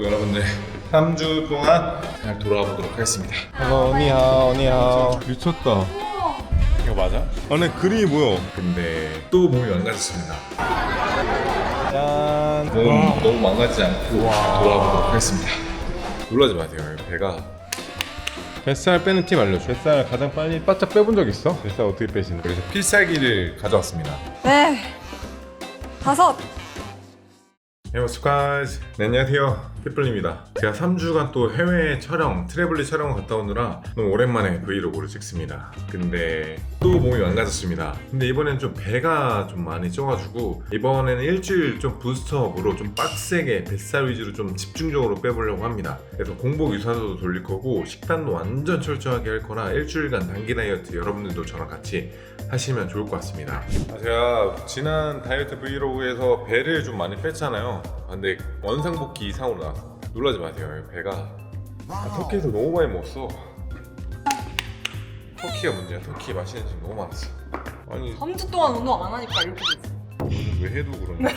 여러분들 3주 동안 잘 돌아와 보도록 하겠습니다. 니하오 니하오 미쳤다. 이거 맞아? 안에 그림이 보여. 근데 또 몸이 망가졌습니다. 짠 몸 너무 망가지지 않고 잘 돌아와 보도록 하겠습니다. 놀라지 마세요. 배가 뱃살 빼는 팁 알려줘 뱃살 가장 빨리 바짝 빼본 적 있어? 뱃살 어떻게 빼시는? 그래서 필살기를 가져왔습니다. 네. 다섯. 네, 스카즈 네, 안녕하세요. 피플입니다. 제가 3주간 또 해외 촬영, 트래블리 촬영 갔다 오느라 너무 오랜만에 브이로그를 찍습니다. 근데 또 몸이 망가졌습니다. 근데 이번엔 좀 배가 좀 많이 쪄가지고 이번에는 일주일 좀 부스트업으로 좀 빡세게 뱃살 위주로 좀 집중적으로 빼보려고 합니다. 그래서 공복 유산소도 돌릴 거고 식단도 완전 철저하게 할 거라 일주일간 단기 다이어트 여러분들도 저랑 같이 하시면 좋을 것 같습니다. 아, 제가 지난 다이어트 브이로그에서 배를 좀 많이 뺐잖아요. 아, 근데 원상복귀 이상으로 나왔어. 놀라지 마세요. 배가 아, 터키에서 너무 많이 먹었어. 터키가 문제야. 터키 맛있는 집 너무 많았어. 아니 3주 동안 운동 안 하니까 이렇게 됐어. 너는 왜 해도 그러냐?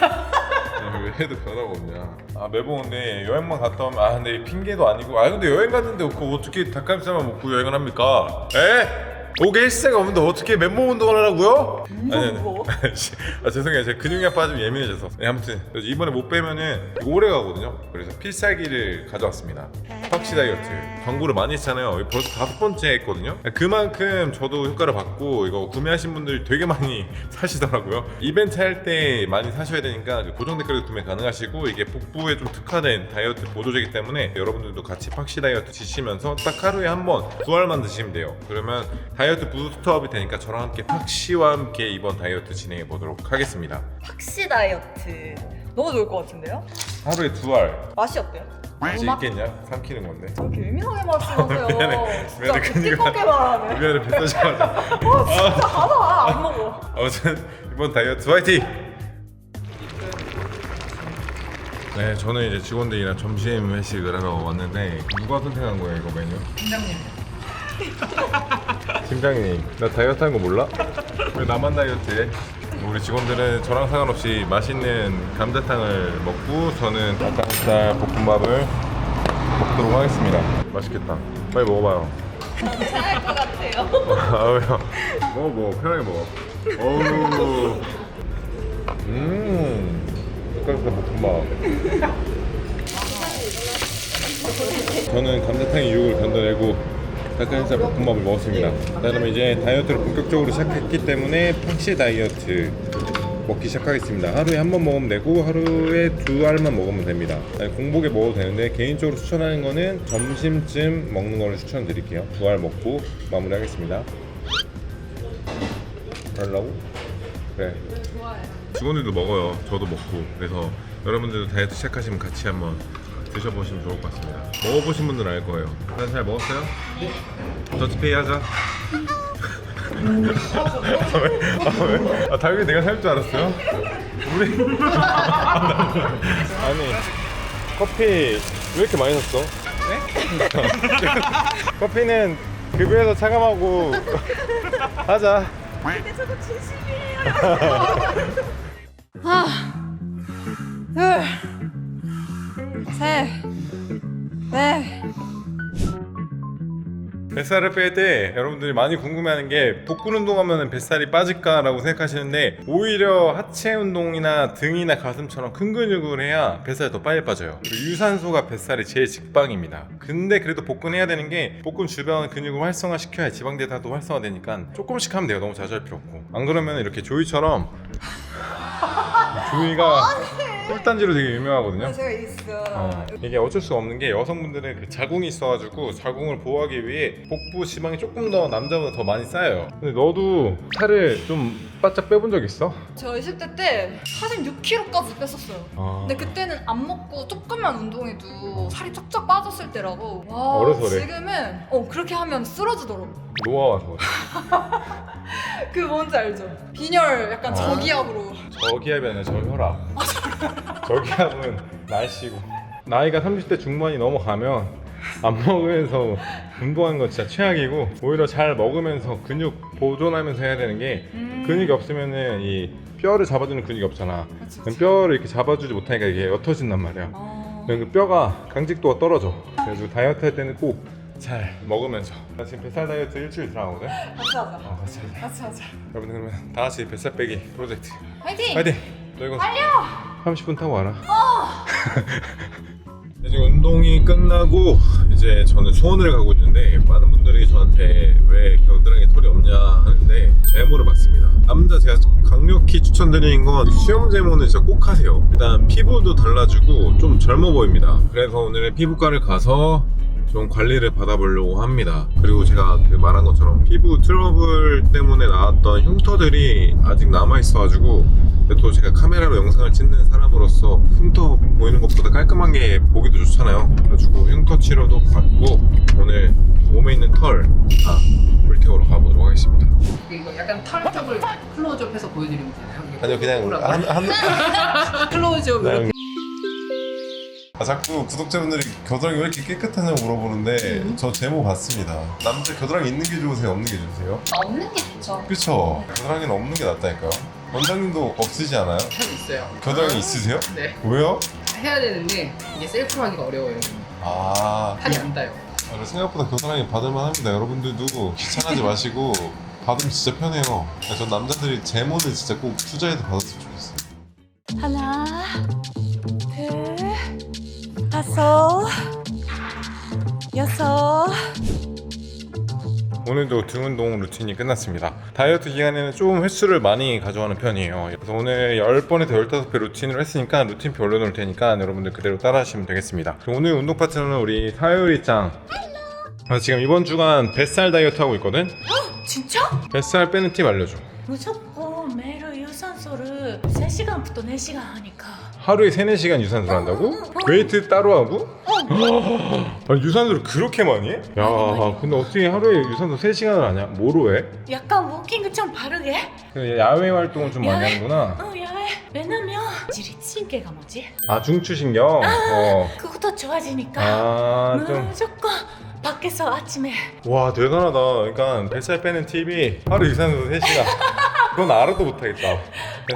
아니, 왜 해도 변화가 없냐? 아 매번 근데 여행만 갔다 오면 아 근데 핑계도 아니고 아 근데 여행 갔는데 그 어떻게 닭가슴살만 먹고 여행을 합니까? 에? 목에 일세가 없는데 어떻게 맨몸 운동을 하라고요? 무거워. 씨, 아 죄송해요. 제가 근육이 아파지면 예민해져서. 네, 아무튼 그래서 이번에 못 빼면은 오래 가거든요. 그래서 필살기를 가져왔습니다. 팍시 다이어트. 광고를 많이 했잖아요. 벌써 다섯 번째 했거든요. 그만큼 저도 효과를 받고 이거 구매하신 분들이 되게 많이 사시더라고요. 이벤트 할 때 많이 사셔야 되니까 그 고정 댓글에 구매 가능하시고 이게 복부에 좀 특화된 다이어트 보조제이기 때문에 여러분들도 같이 팍시 다이어트 지시면서 딱 하루에 한 번 두 알만 드시면 돼요. 그러면 다이어트 부스트업이 되니까 저랑 함께 팍시와 함께 이번 다이어트 진행해 보도록 하겠습니다 팍시 다이어트. 너무 좋을 것 같은데요? 하루에 두 알. 맛이 어때요? 맛- 있겠냐? 삼키는 건데. 왜 이렇게 예민하게 말씀하세요. 미안해. 진짜 미안해. 근육이 찝찝하게 말하네. 미안해 뱃사자마자. 어, 진짜 하나 안 먹어. 아무튼 이번 다이어트 화이팅! 네, 저는 이제 직원들이랑 점심 회식을 하러 왔는데 누가 선택한 거예요 이거 메뉴? 팀장님. 팀장님, 나 다이어트 하는 거 몰라? 왜 나만 다이어트해? 우리 직원들은 저랑 상관없이 맛있는 감자탕을 먹고 저는 닭가슴살 볶음밥을 먹도록 하겠습니다. 맛있겠다. 빨리 먹어봐요. 괜찮을 것 같아요. 아 왜요? 먹어 먹어 편하게 먹어. 어우. 음. 닭가슴살 볶음밥. 저는 감자탕의 유혹을 견뎌내고 닭가슴살 볶음밥을 먹었습니다. 자, 그러면 이제 다이어트를 본격적으로 시작했기 때문에 팍시 다이어트 먹기 시작하겠습니다. 하루에 한 번 먹으면 되고 하루에 두 알만 먹으면 됩니다. 공복에 먹어도 되는데 개인적으로 추천하는 거는 점심쯤 먹는 거를 추천드릴게요. 두 알 먹고 마무리하겠습니다. 하려고? 그래. 직원들도 먹어요. 저도 먹고. 그래서 여러분들도 다이어트 시작하시면 같이 한번 드셔보시면 좋을 것 같습니다. 먹어보신 분들은 알 거예요. 다들 잘 먹었어요? 더치페이 하자. 아, 왜? 아, 왜? 아, 당연히 내가 살 줄 알았어요? 우리. 아니, 커피 왜 이렇게 많이 샀어? 네? 커피는 급여에서 차감하고 하자. 근데 저도 진심이에요. 하나, 둘, 셋, 넷. 뱃살을 뺄 때 여러분들이 많이 궁금해하는 게 복근 운동하면 뱃살이 빠질까라고 생각하시는데 오히려 하체 운동이나 등이나 가슴처럼 큰 근육을 해야 뱃살이 더 빨리 빠져요. 유산소가 뱃살이 제일 직방입니다. 근데 그래도 복근 해야 되는 게 복근 주변 근육을 활성화 시켜야 지방대사도 활성화되니까 조금씩 하면 돼요. 너무 자주 할 필요 없고. 안 그러면 이렇게 조이처럼 조이가 꿀단지로 되게 유명하거든요. 제가 있어. 어, 이게 어쩔 수가 없는 게 여성분들은 그 자궁이 있어가지고 자궁을 보호하기 위해 복부 지방이 조금 더 남자보다 더 많이 쌓여요. 근데 너도 살을 좀 바짝 빼본 적 있어? 저 20대 때 46kg까지 뺐었어요. 아. 근데 그때는 안 먹고 조금만 운동해도 살이 쫙쫙 빠졌을 때라고. 와, 어려서 그래. 지금은 어 그렇게 하면 쓰러지더라고. 노화와서 그 뭔지 알죠? 빈혈 약간 아. 저기압으로. 저기압이 아니라 저혈압. 저기압은 날씨고 나이가 30대 중반이 넘어가면 안 먹으면서 운동하는 건 진짜 최악이고 오히려 잘 먹으면서 근육 보존하면서 해야 되는 게 음. 근육이 없으면은 이 뼈를 잡아주는 근육이 없잖아. 그치, 뼈를 이렇게 잡아주지 못하니까 이게 옅어진단 말이야. 아. 그 뼈가 강직도가 떨어져. 그래서 다이어트 할 때는 꼭 잘 먹으면서. 나 지금 뱃살 다이어트 일주일 들어가거든. 같이 하자. 어, 같이 하자. 같이 하자. 여러분들 그러면 다 같이 뱃살 빼기 프로젝트. 화이팅! 파이팅! 너 이거 달려! 30분 타고 와라. 이제 운동이 끝나고 이제 저는 수원을 가고 있는데 많은 분들이 저한테 왜 겨드랑이에 털이 없냐 하는데 제모를 받습니다. 남자 제가 강력히 추천드리는 건 수영 제모는 진짜 꼭 하세요. 일단 피부도 달라지고 좀 젊어 보입니다. 그래서 오늘 피부과를 가서 좀 관리를 받아보려고 합니다. 그리고 제가 그 말한 것처럼 피부 트러블 때문에 나왔던 흉터들이 아직 남아있어가지고 근데 또 제가 카메라로 영상을 찍는 사람으로서 흉터 보이는 것보다 깔끔한 게 보기도 좋잖아요. 그래가지고 흉터 치료도 받고 오늘 몸에 있는 털 다 불태우러 가보도록 하겠습니다. 이거 약간 털 쪽을 클로즈업해서 보여드리면 되나요? 아니요 그냥 한, 한... 클로즈업 이렇게 아, 자꾸 구독자분들이 겨드랑이 왜 이렇게 깨끗하냐고 물어보는데 저 제모 받습니다. 남자 겨드랑이 있는 게 좋으세요? 없는 게 좋으세요? 없는 게 좋죠. 그쵸? 겨드랑이는 없는 게 낫다니까요. 원장님도 없으시 않아요? 참 있어요. 겨드랑이 있으세요? 네. 왜요? 해야 되는데 이게 셀프로 하기가 어려워요. 아, 팔이 안 닿아요. 아, 생각보다 겨드랑이 받을만 합니다. 여러분들도 귀찮아하지 마시고 받으면 진짜 편해요. 아, 전 남자들이 제모는 진짜 꼭 투자해서 받았으면 좋겠어요. 하나, 둘, 다섯, 여섯. 오늘도 등 운동 루틴이 끝났습니다. 다이어트 기간에는 조금 횟수를 많이 가져가는 편이에요. 그래서 오늘 10번에서 15배 루틴을 했으니까 루틴표 올려놓을 테니까 여러분들 그대로 따라 하시면 되겠습니다. 그리고 오늘 운동 파트너는 우리 사유리 짱. 아, 지금 이번 주간 뱃살 다이어트 하고 있거든? 진짜? 뱃살 빼는 팁 알려줘. 무조건 매일 유산소를 3시간부터 4시간 하니까. 하루에 3, 4시간 유산소를 한다고? 웨이트 따로 하고? 아, 유산소를 그렇게 많이 해? 야, 근데 어떻게 하루에 유산소 3시간을 하냐? 뭐로 해? 약간 워킹 좀 바르게? 그 야외 활동을 좀 많이 야외? 하는구나. 어, 야외. 왜냐면 지리신계가 뭐지? 아, 중추신경? 어. 그것도 좋아지니까 아, 좀. 무조건 밖에서 아침에 와, 대단하다. 그러니까 뱃살 빼는 팁이 하루 유산소 3시간. 그건 알아도 못하겠다.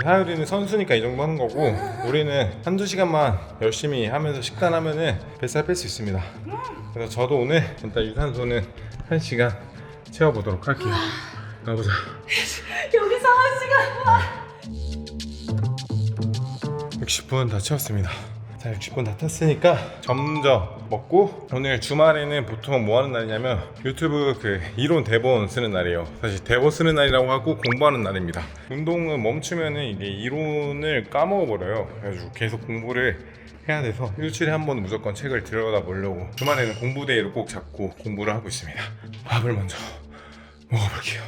사유리는 선수니까 이 정도 하는 거고, 우리는 한두 시간만 열심히 하면서 식단하면은 뱃살 뺄 수 있습니다. 그래서 저도 오늘 일단 유산소는 1시간 채워보도록 할게요. 가보자. 여기서 1시간 60분 다 채웠습니다. 자, 60분 다 탔으니까 점점 먹고 오늘 주말에는 보통 뭐 하는 날이냐면 유튜브 그 이론 대본 쓰는 날이에요. 사실 대본 쓰는 날이라고 하고 공부하는 날입니다. 운동은 멈추면은 이게 이론을 까먹어 버려요. 그래가지고 계속 공부를 해야 돼서 일주일에 한 번 무조건 책을 들여다 보려고 주말에는 공부 데이를 꼭 잡고 공부를 하고 있습니다. 밥을 먼저 먹어볼게요.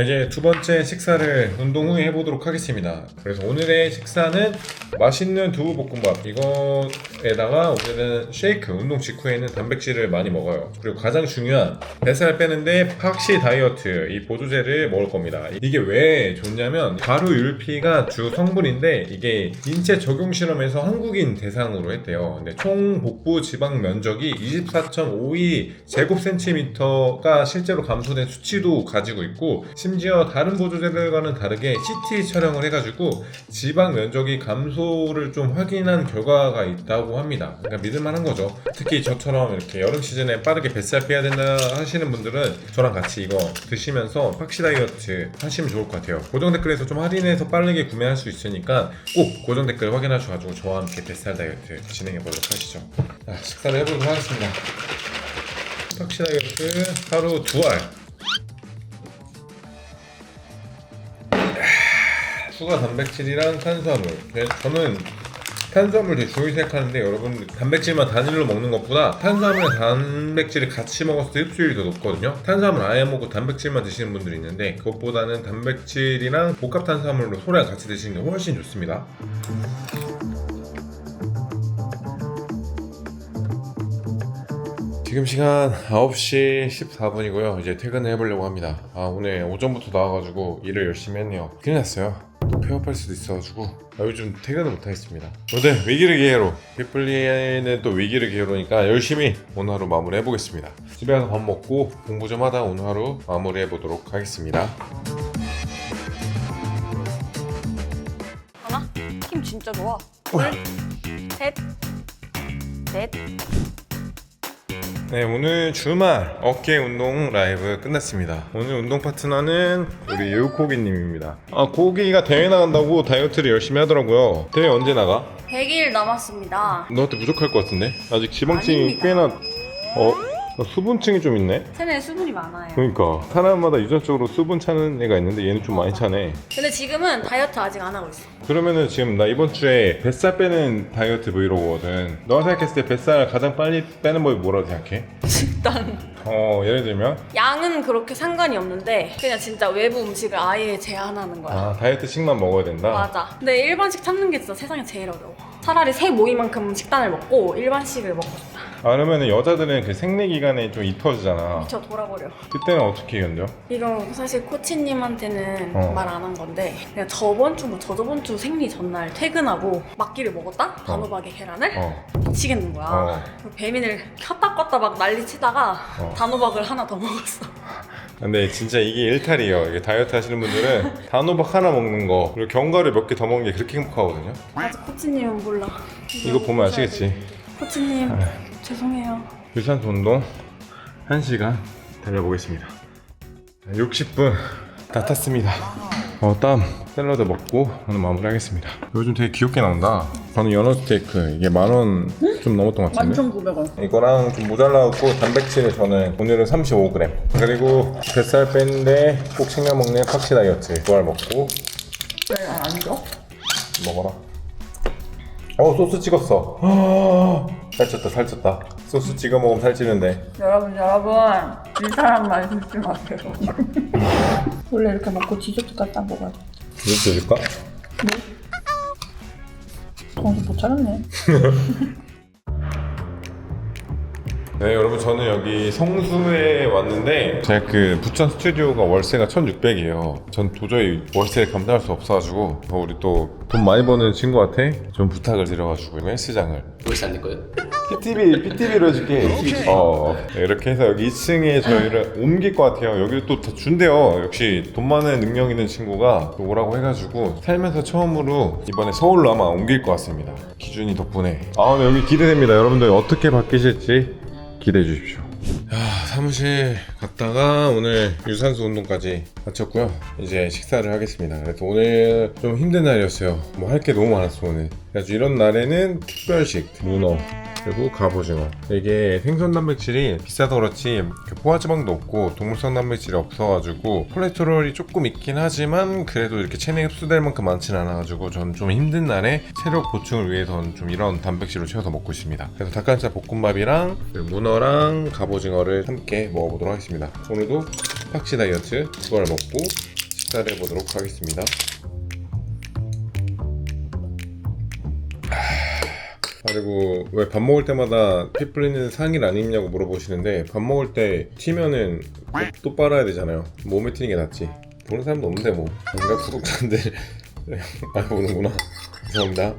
이제 두 번째 식사를 운동 후에 해보도록 하겠습니다. 그래서 오늘의 식사는 맛있는 두부 볶음밥. 이거 에다가 오늘은 쉐이크. 운동 직후에는 단백질을 많이 먹어요. 그리고 가장 중요한 뱃살 빼는데 팍시 다이어트 이 보조제를 먹을 겁니다. 이게 왜 좋냐면 가루 율피가 주 성분인데 이게 인체 적용 실험에서 한국인 대상으로 했대요. 근데 총 복부 지방 면적이 24.52 제곱 센티미터가 실제로 감소된 수치도 가지고 있고 심지어 다른 보조제들과는 다르게 CT 촬영을 해가지고 지방 면적이 감소를 좀 확인한 결과가 있다고 합니다. 그러니까 믿을만한 거죠. 특히 저처럼 이렇게 여름 시즌에 빠르게 뱃살 빼야 된다 하시는 분들은 저랑 같이 이거 드시면서 팍시 다이어트 하시면 좋을 것 같아요. 고정 댓글에서 좀 할인해서 빠르게 구매할 수 있으니까 꼭 고정 댓글 확인하셔가지고 저와 함께 뱃살 다이어트 진행해 보도록 하시죠. 자, 식사를 해보도록 하겠습니다. 팍시 다이어트 하루 두 알. 추가 단백질이랑 탄수화물. 그래서 저는 탄수화물 중요시 생각하는데 여러분 단백질만 단일로 먹는 것보다 탄수화물과 단백질을 같이 먹었을 때 흡수율이 더 높거든요. 탄수화물 아예 먹고 단백질만 드시는 분들이 있는데 그것보다는 단백질이랑 복합 탄수화물로 소량 같이 드시는 게 훨씬 좋습니다. 지금 시간 9시 14분이고요. 이제 퇴근을 해보려고 합니다. 아, 오늘 오전부터 나와가지고 일을 열심히 했네요. 큰일 났어요. 또 폐업할 수도 있어가지고 아, 요즘 퇴근을 못하겠습니다. 오늘 위기를 기회로 빅플리에는 또 위기를 기회로니까 열심히 오늘 하루 마무리 해보겠습니다. 집에 가서 밥 먹고 공부 좀 하다 오늘 하루 마무리 해보도록 하겠습니다. 하나? 힘 진짜 좋아 둘 셋, 넷. 네 오늘 주말 어깨 운동 라이브 끝났습니다 오늘 운동 파트너는 우리 유코기님입니다 아 고기가 대회 나간다고 다이어트를 열심히 하더라고요 대회 언제 나가? 100일 남았습니다. 너한테 부족할 것 같은데? 아직 지방층이 아닙니다. 꽤나 어? 수분층이 좀 있네? 체내에 수분이 많아요. 그러니까 사람마다 유전적으로 수분 차는 애가 있는데 얘는 좀 많이 차네 근데 지금은 다이어트 아직 안 하고 있어. 그러면은 지금 나 이번 주에 뱃살 빼는 다이어트 브이로그거든 너가 생각했을 때 뱃살 가장 빨리 빼는 법이 뭐라고 생각해? 식단. 어 예를 들면 양은 그렇게 상관이 없는데 그냥 진짜 외부 음식을 아예 제한하는 거야. 아 다이어트식만 먹어야 된다? 맞아. 근데 일반식 참는 게 진짜 세상에 제일 어려워. 차라리 새 모이만큼 식단을 먹고 일반식을 먹고 싶다. 아, 그러면은 여자들은 그 생리 기간에 좀 이터지잖아. 미쳐 돌아버려. 그때는 어떻게 견뎌? 이건 사실 코치님한테는 어. 말 안 한 건데 그냥 저번 주, 뭐 저저번 주 생리 전날 퇴근하고 막기를 먹었다? 단호박에 계란을? 어. 미치겠는 거야. 어. 배민을 켰다 껐다 막 난리 치다가 어. 단호박을 하나 더 먹었어. 근데 진짜 이게 일탈이에요. 이게 다이어트 하시는 분들은 단호박 하나 먹는 거 그리고 견과류 몇 개 더 먹는 게 그렇게 행복하거든요. 아직 코치님은 몰라. 이거 보면 아시겠지? 코치님 죄송해요. 유산소 운동 1시간 달려보겠습니다. 60분 다 탔습니다. 어, 땀 샐러드 먹고 오늘 마무리하겠습니다. 요즘 되게 귀엽게 나온다. 저는 연어 스테이크 이게 만 원 좀 넘었던 것 같은데. 11,900원. 이거랑 좀 모자라갖고 단백질을 저는 오늘은 35g 그리고 뱃살 뺐는데 꼭 챙겨 먹는 팍시 다이어트 부알 먹고 왜안 줘? 먹어라 어 소스 찍었어 아, 살쪘다 살쪘다 소스 찍어 먹으면 살찌는데 여러분 여러분 이 사람 말 듣지 마세요. 원래 이렇게 먹고 디저트까지 딱 먹어야 돼. 이거 줄까? 정신 못 차렸네. 네 여러분 저는 여기 성수에 왔는데 제가 그 부천 스튜디오가 월세가 1600이에요 전 도저히 월세를 감당할 수 없어가지고 어, 우리 또 돈 많이 버는 친구한테 좀 부탁을 드려가지고 헬스장을 월세 안낼 거예요? PTV, PTV로 해줄게. 어, 이렇게 해서 여기 2층에 저희를 옮길 것 같아요. 여기를 또 다 준대요. 역시 돈 많은 능력 있는 친구가 또 오라고 해가지고 살면서 처음으로 이번에 서울로 아마 옮길 것 같습니다. 기준이 덕분에. 아, 네, 여기 기대됩니다. 여러분들 어떻게 바뀌실지 기대해 주십시오. 야, 사무실 갔다가 오늘 유산소 운동까지 마쳤고요. 이제 식사를 하겠습니다. 그래서 오늘 좀 힘든 날이었어요. 뭐 할 게 너무 많았어 오늘. 그래서 이런 날에는 특별식 문어 그리고 갑오징어. 이게 생선 단백질이 비싸서 그렇지 그 포화지방도 없고 동물성 단백질이 없어가지고 콜레스테롤이 조금 있긴 하지만 그래도 이렇게 체내에 흡수될 만큼 많지는 않아가지고 저는 좀 힘든 날에 체력 보충을 위해서는 좀 이런 단백질을 채워서 먹고 있습니다. 그래서 닭가슴살 볶음밥이랑 그 문어랑 갑오징어를 함께 먹어보도록 하겠습니다. 오늘도 팍시 다이어트 그걸 먹고 식사를 해보도록 하겠습니다. 그리고 왜 밥 먹을 때마다 피플리는 상의를 안 입냐고 물어보시는데 밥 먹을 때 튀면은 또 빨아야 되잖아요. 몸에 튀는 게 낫지. 보는 사람도 없는데 뭐. 뭔가 구독자인데 많이 보는구나. 죄송합니다.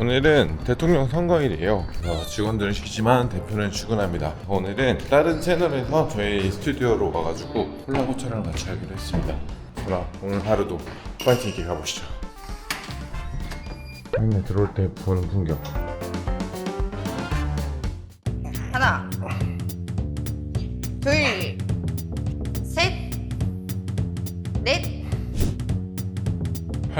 오늘은 대통령 선거일이에요. 그래서 직원들은 쉬지만 대표는 출근합니다. 오늘은 다른 채널에서 저희 스튜디오로 와가지고 콜라보 촬영을 같이 하기로 했습니다. 그럼 오늘 하루도 파이팅 있게 가보시죠. 형네 들어올 때 보는 풍경. 하나, 둘, 셋, 넷.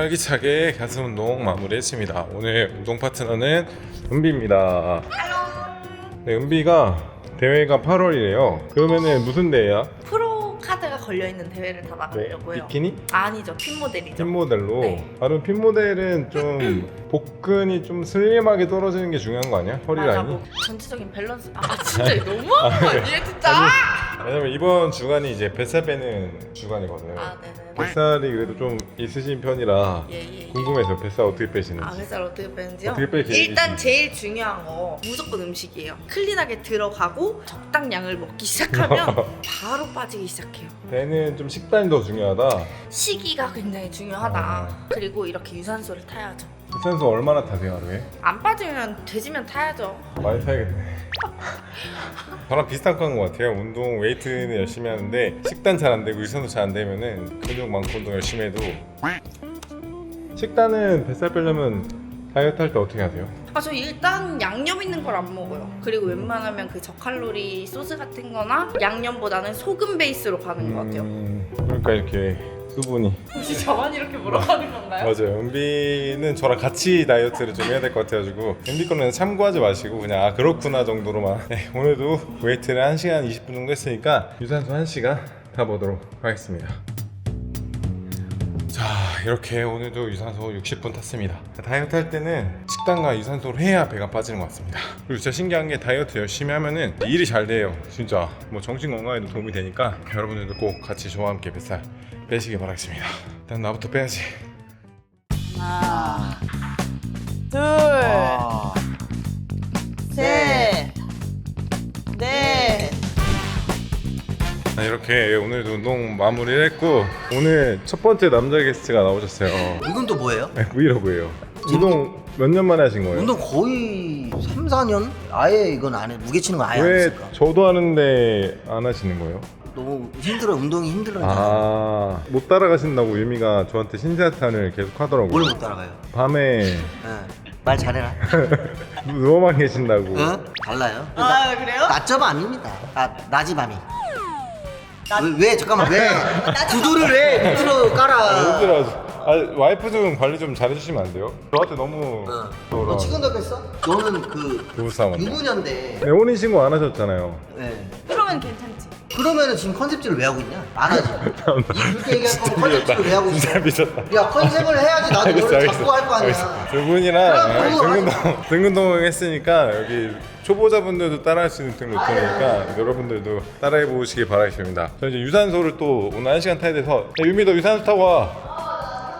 활기차게 가슴 운동 마무리했습니다. 오늘 운동 파트너는 은비입니다. 네, 은비가 대회가 8월이래요. 그러면은 무슨 대회야? 프로 카드가 걸려 있는 대회를 다 나가려고요. 비키니? 아니죠, 핀 모델이죠. 핀 모델로. 네. 다른 핀 모델은 좀 복근이 좀 슬림하게 떨어지는 게 중요한 거 아니야? 허리 맞아, 라인이? 뭐 전체적인 밸런스. 아 진짜 너무한 거 아니에요, 진짜? 왜냐면 이번 주간이 이제 뱃살 빼는 주간이거든. 아 네네. 뱃살이 그래도 좀 있으신 편이라 예 예. 궁금해서 뱃살 어떻게 빼시는지. 아 뱃살 어떻게 빼는지요? 어떻게 뺄 계획이신지. 일단 제일 중요한 거 무조건 음식이에요. 클린하게 들어가고 적당량을 먹기 시작하면 바로 빠지기 시작해요. 배는 좀 식단이 더 중요하다. 시기가 굉장히 중요하다. 아. 그리고 이렇게 유산소를 타야죠. 유산소 얼마나 타세요 하루에? 안 빠지면 돼지면 타야죠. 많이 타야겠네. 저랑 비슷한 거인 것 같아요. 운동 웨이트는 열심히 하는데 식단 잘 안 되고 유산소 잘안 되면은 근육 많고 운동 열심히 해도 식단은 뱃살 빼려면 다이어트 할 때 어떻게 하세요? 아, 저 일단 양념 있는 걸 안 먹어요. 그리고 웬만하면 그 저칼로리 소스 같은 거나 양념보다는 소금 베이스로 가는 것 같아요. 음, 그러니까 이렇게 수분이 혹시 저만 이렇게 물어가는 건가요? 맞아요. 은비는 저랑 같이 다이어트를 좀 해야 될 것 같아가지고 은비 거는 참고하지 마시고 그냥 아 그렇구나 정도로만 네, 오늘도 웨이트를 1시간 20분 정도 했으니까 유산소 1시간 타보도록 하겠습니다. 자 이렇게 오늘도 유산소 60분 탔습니다. 다이어트 할 때는 식단과 유산소를 해야 배가 빠지는 것 같습니다. 그리고 진짜 신기한 게 다이어트 열심히 하면은 일이 잘 돼요. 진짜 뭐 정신 건강에도 도움이 되니까 여러분들도 꼭 같이 저와 함께 뱃살 빼시길 바라겠습니다. 일단 나부터 빼야지. 하나, 둘, 셋, 넷. 자, 이렇게 오늘도 운동 마무리를 했고 오늘 첫 번째 남자 게스트가 나오셨어요 이건 또 뭐예요? 네, 브이로그예요 운동 몇 년 만에 하신 거예요? 운동 거의 3, 4년? 아예 이건 안 해. 무게 치는 거 아예 안 왜 했을까? 저도 하는데 안 하시는 거예요? 너무 힘들어. 운동이 힘들어. 아, 못 따라가신다고 유미가 저한테 신세한탄을 계속 하더라고요. 뭘 못 따라가요? 밤에 예. 말 잘해라. 누워만 계신다고. 응? 달라요. 아 그래요? 낮잡 아닙니다. 아 낮이 밤이. 왜, 왜 잠깐만 왜 구두를 왜 밑으로 깔아? 힘들어. 아, 와이프 좀 관리 좀 잘해주시면 안 돼요? 저한테 너무 응. 뭐라. 너 치킨 덕했어? 너는 그 부부싸움한데. 유부녀인데. 네, 혼인 신고 안 하셨잖아요. 네. 그러면 괜찮지. 그러면은 지금 컨셉지를 왜 하고 있냐? 안 하지. 그렇게 얘기할 거면 컨셉지를 왜 하고 있어? 진짜 미쳤다. 야 컨셉을 해야지 나도 알겠어, 너를 알겠어. 잡고 할거 아니야. 두 분이랑 그럼 그거 등근동 등근동 했으니까 여기 초보자분들도 따라할 수 있는 등루턴이니까 여러분들도 따라해 보시기 바라겠습니다. 저 이제 유산소를 또 오늘 한 시간 타야 돼서 야, 유미 너 유산소 타고 와.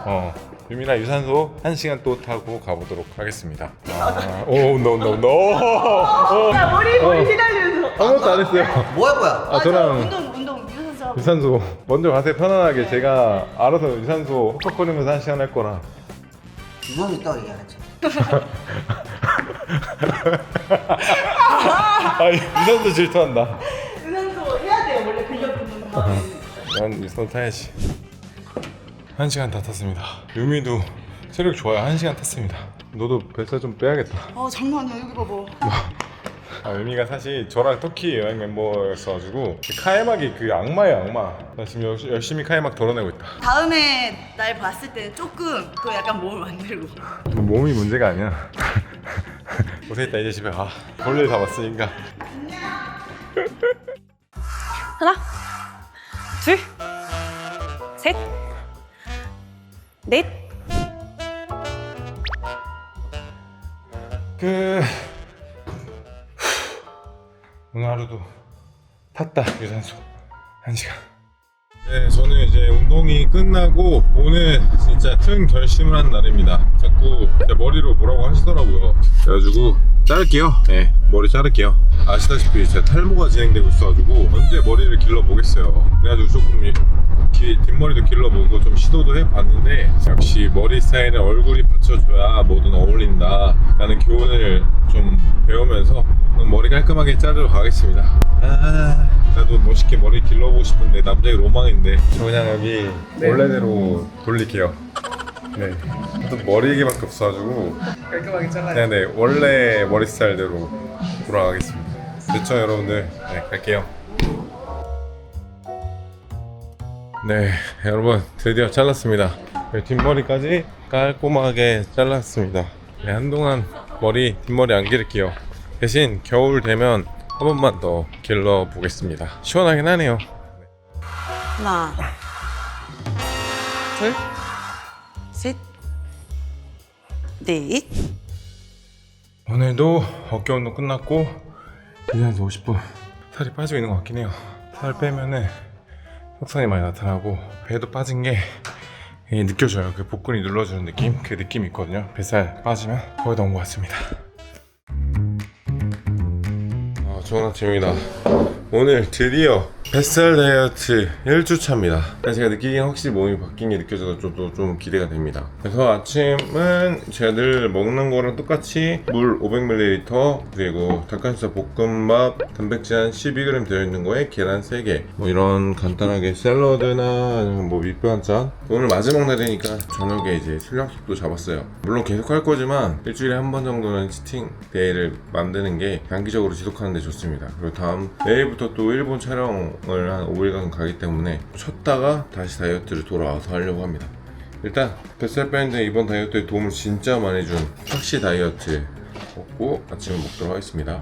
어. 유미랑 유산소 한 시간 또 타고 가보도록 하겠습니다. 아, 오, 온다, 온다, 온다. 오, 야, 머리, 머리 휘날리면서. 아무것도 안 했어요. 뭐 할 거야? 아, 저랑 운동 운동 유산소 유산소 먼저 가세요 편안하게 제가 알아서 유산소 헉헉거리면서 한 시간 할 거라 두번 있다고 얘기 안 했지. 아 유산소 질투한다. 유산소 해야 돼요? 원래 근력 붙는 난 유산소 타야지. 한 시간 다 탔습니다. 유미도 체력 좋아요 한 시간 탔습니다. 너도 뱃살 좀 빼야겠다. 아 장난 아니야. 여기 봐봐 아 유미가 사실 저랑 터키 여행 멤버였어가지고 그 카에막이 그 악마예요 악마 나 지금 열- 열심히 카에막 덜어내고 있다 다음에 날 봤을 때는 조금 그 약간 몸을 만들고 몸이 문제가 아니야. 고생했다 이제 집에 가. 볼일 다 봤으니까. 하나, 둘, 셋, 넷. 그 오늘 하루도 탔다 유산소 한 시간. 네, 저는 이제 운동이 끝나고 오늘 진짜 큰 결심을 한 날입니다. 자꾸 제 머리로 뭐라고 하시더라고요. 그래가지고 자를게요. 네, 머리 자를게요. 아시다시피 제 탈모가 진행되고 있어가지고 언제 머리를 길러보겠어요. 그래가지고 조금 이- 기- 뒷머리도 길러보고 좀 시도도 해봤는데 역시 머리 스타일은 얼굴이 받쳐줘야 뭐든 어울린다 라는 교훈을 좀 배우면서 머리 깔끔하게 자르러 가겠습니다. 아, 나도 멋있게 머리 길러보고 싶은데 남자의 로망인데 저 그냥 여기 원래대로 돌릴게요. 네. 또 머리 얘기밖에 없어가지고 깔끔하게 잘라야 네네 원래 머리 스타일대로 돌아가겠습니다. 됐죠 여러분들? 네 갈게요 네 여러분 드디어 잘랐습니다. 네, 뒷머리까지 깔끔하게 잘랐습니다. 네, 한동안 머리 뒷머리 안 기를게요. 대신 겨울 되면 한 번만 더 길러 보겠습니다. 시원하긴 하네요. 하나, 둘, 셋, 넷. 오늘도 어깨 운동 끝났고 이제 한 50분 살이 빠지고 있는 것 같긴 해요. 살 빼면은 혁선이 많이 나타나고 배도 빠진 게 느껴져요. 그 복근이 눌러주는 느낌? 그 느낌이 있거든요. 뱃살 빠지면 거의 다 온 것 같습니다. 아 좋은 아침입니다. 오늘 드디어 뱃살 다이어트 1주차입니다. 제가 느끼기엔 확실히 몸이 바뀐 게 느껴져서 좀, 또좀 기대가 됩니다. 그래서 아침은 제가 늘 먹는 거랑 똑같이 물 500ml 그리고 닭가슴살 볶음밥 단백질 한 12g 들어있는 거에 계란 3개 뭐 이런 간단하게 샐러드나 뭐 밑밥 한잔 오늘 마지막 날이니까 저녁에 이제 술 약속도 잡았어요. 물론 계속 할 거지만 일주일에 한 번 정도는 치팅 데이를 만드는 게 장기적으로 지속하는 데 좋습니다. 그리고 다음 내일부터 또 일본 촬영 을 한 5일간 가기 때문에 쉬었다가 다시 다이어트를 돌아와서 하려고 합니다. 일단 뱃살 빼는데 이번 다이어트에 도움을 진짜 많이 준 확시 다이어트 먹고 아침을 먹도록 하겠습니다.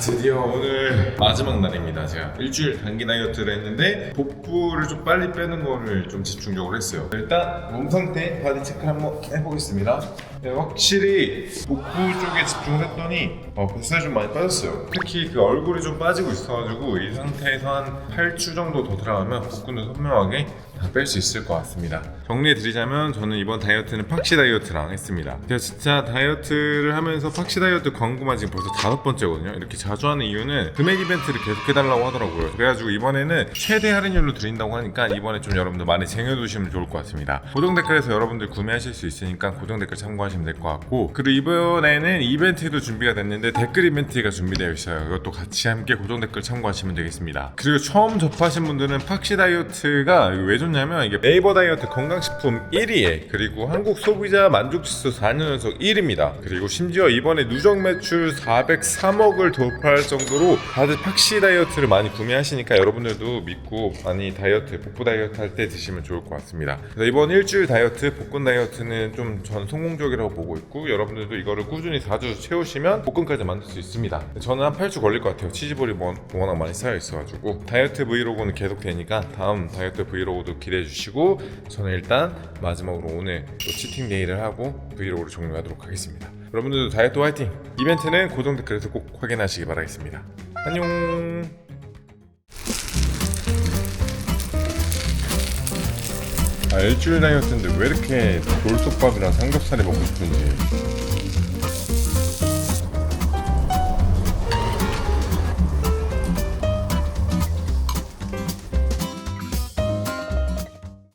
드디어 오늘 마지막 날입니다 제가. 일주일 단기 다이어트를 했는데 복부를 좀 빨리 빼는 거를 좀 집중적으로 했어요. 일단 몸 상태 바디 체크를 한번 해보겠습니다. 네, 확실히 복부 쪽에 집중을 했더니 어, 뱃살이 좀 많이 빠졌어요. 특히 그 얼굴이 좀 빠지고 있어가지고 이 상태에서 한 8주 정도 더 들어가면 복부는 선명하게 다 뺄 수 있을 것 같습니다. 정리해 드리자면 저는 이번 다이어트는 팍시 다이어트랑 했습니다. 제가 진짜 다이어트를 하면서 팍시 다이어트 광고만 지금 벌써 다섯 번째거든요. 이렇게 자주 하는 이유는 금액 이벤트를 계속 해달라고 하더라고요. 그래가지고 이번에는 최대 할인율로 드린다고 하니까 이번에 좀 여러분들 많이 쟁여두시면 좋을 것 같습니다. 고정 댓글에서 여러분들 구매하실 수 있으니까 고정 댓글 참고하시면 될 것 같고 그리고 이번에는 이벤트도 준비가 됐는데 댓글 이벤트가 준비되어 있어요. 이것도 같이 함께 고정 댓글 참고하시면 되겠습니다. 그리고 처음 접하신 분들은 팍시 다이어트가 왜 좋냐면 이게 네이버 다이어트 건강식품 1위에 그리고 한국 소비자 만족지수 4년 연속 1위입니다. 그리고 심지어 이번에 누적 매출 403억을 돌파할 정도로 다들 팍시 다이어트를 많이 구매하시니까 여러분들도 믿고 많이 다이어트 복부 다이어트 할 때 드시면 좋을 것 같습니다. 그래서 이번 일주일 다이어트 복근 다이어트는 좀 전 성공적이라고 보고 있고 여러분들도 이거를 꾸준히 4주 채우시면 복근까지 만들 수 있습니다. 저는 한 8주 걸릴 것 같아요. 치즈볼이 뭐- 워낙 많이 쌓여 있어가지고 다이어트 브이로그는 계속 되니까 다음 다이어트 브이로그도 기대해 주시고 저는 일단 마지막으로 오늘 또 치팅 데이를 하고 브이로그를 종료하도록 하겠습니다. 여러분들도 다이어트 화이팅! 이벤트는 고정 댓글에서 꼭 확인하시기 바라겠습니다. 안녕! 아 일주일 다이어트인데 왜 이렇게 돌솥밥이랑 삼겹살이 먹고 싶은지